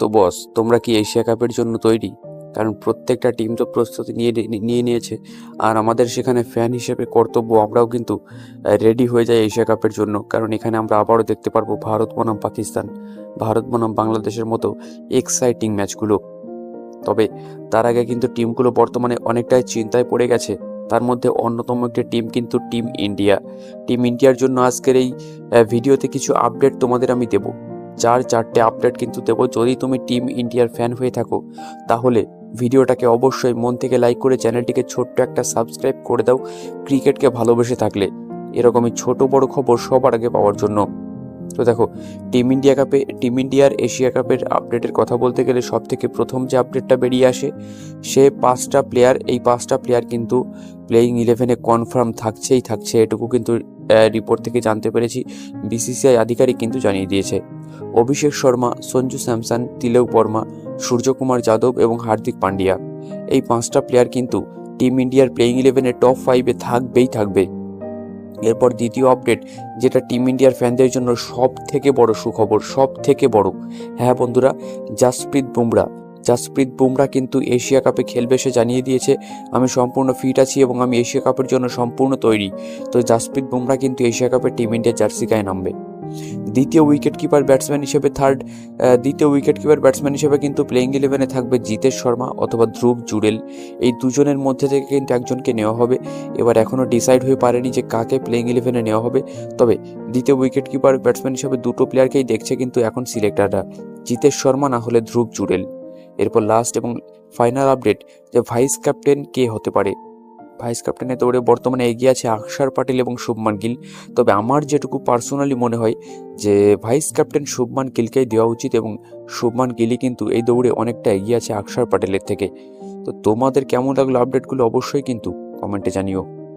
তো বস তোমরা কি এশিয়া কাপের জন্য তৈরি? কারণ প্রত্যেকটা টিম তো প্রস্তুতি নিয়ে নিয়ে নিয়েছে। আর আমাদের সেখানে ফ্যান হিসেবে কর্তব্য আমরাও কিন্তু রেডি হয়ে যাই এশিয়া কাপের জন্য। কারণ এখানে আমরা আবারও দেখতে পারব ভারত বনাম পাকিস্তান। ভারত বনাম বাংলাদেশের মতো এক্সাইটিং ম্যাচগুলো তবে তার আগে কিন্তু টিমগুলো বর্তমানে অনেকটাই চিন্তায় পড়ে গেছে। তার মধ্যে অন্যতম একটি টিম কিন্তু টিম ইন্ডিয়া টিম ইন্ডিয়ার জন্য আজকের এই ভিডিওতে কিছু আপডেট তোমাদের আমি দেব। চার চারটে আপডেট কিন্তু দেবো। যদি তুমি টিম ইন্ডিয়ার ফ্যান হয়ে থাকো, তাহলে ভিডিওটাকে অবশ্যই মন থেকে লাইক করে চ্যানেলটিকে ছোট্ট একটা সাবস্ক্রাইব করে দাও। ক্রিকেটকে ভালোবেসে থাকলে এরকমই ছোট বড় খবর সবার আগে পাওয়ার জন্য। তো দেখো টিম ইন্ডিয়া কাপে টিম ইন্ডিয়ার এশিয়া কাপের আপডেটের কথা বলতে গেলে সব থেকে প্রথম যে আপডেটটা বেরিয়ে আসে, সে পাঁচটা প্লেয়ার এই পাঁচটা প্লেয়ার কিন্তু প্লেয়িং ইলেভেনে কনফার্ম থাকছেই থাকছে। এটুকু কিন্তু রিপোর্ট থেকে জানতে পেরেছি। বিসিসিআই আধিকারিক কিন্তু জানিয়ে দিয়েছে। অভিষেক শর্মা, সঞ্জু স্যামসন, তিলক বর্মা, সূর্যকুমার যাদব এবং হার্দিক পান্ডিয়া। এই পাঁচটা প্লেয়ার কিন্তু টিম ইন্ডিয়ার প্লেয়িং ইলেভেনে টপ ফাইভে থাকবেই থাকবে। এরপর দ্বিতীয় আপডেট যেটা টিম ইন্ডিয়ার ফ্যানদের জন্য সব থেকে বড় সুখবর সব থেকে বড়। হ্যাঁ বন্ধুরা, জাসপ্রীত বুমরা জাসপ্রীত বুমরা কিন্তু এশিয়া কাপে খেলবে সে জানিয়ে দিয়েছে, আমি সম্পূর্ণ ফিট আছি এবং আমি এশিয়া কাপের জন্য সম্পূর্ণ তৈরি। তো জাসপ্রীত বুমরা কিন্তু এশিয়া কাপে টিম ইন্ডিয়ার জার্সি গায়ে নামবে। দ্বিতীয় উইকেট কিপার ব্যাটসম্যান হিসেবে থার্ড দ্বিতীয় উইকেট কিপার ব্যাটসম্যান হিসেবে কিন্তু প্লেইং ইলেভেনে থাকবে জিতেশ শর্মা অথবা ধ্রুব জুডেল। এই দুজনের মধ্যে থেকে কিন্তু একজনকে নেওয়া হবে। এবার এখনও ডিসাইড হয়ে পারেনি যে কাকে প্লেইং ইলেভেনে নেওয়া হবে। তবে দ্বিতীয় উইকেট কিপার ব্যাটসম্যান হিসেবে দুটো প্লেয়ারকেই দেখছে কিন্তু এখন সিলেক্টাররা জিতেশ শর্মা না হলে ধ্রুব জুডেল। এরপর লাস্ট এবং ফাইনাল আপডেট যে ভাইস ক্যাপ্টেন কে হতে পারে। ভাইস ক্যাপ্টেনে দৌড়ে বর্তমানে এগিয়ে আছে আকসার পাটিল এবং শুভমান গিল। তবে আমার যেটুকু পার্সোনালি মনে হয় যে ভাইস ক্যাপ্টেন শুভমান গিলকেই দেওয়া উচিত এবং শুভমান গিলই কিন্তু এই দৌড়ে অনেকটা এগিয়ে আছে আকসার পাটেলের থেকে। তো তোমাদের কেমন লাগল আপডেটগুলো অবশ্যই কিন্তু কমেন্টে জানিও।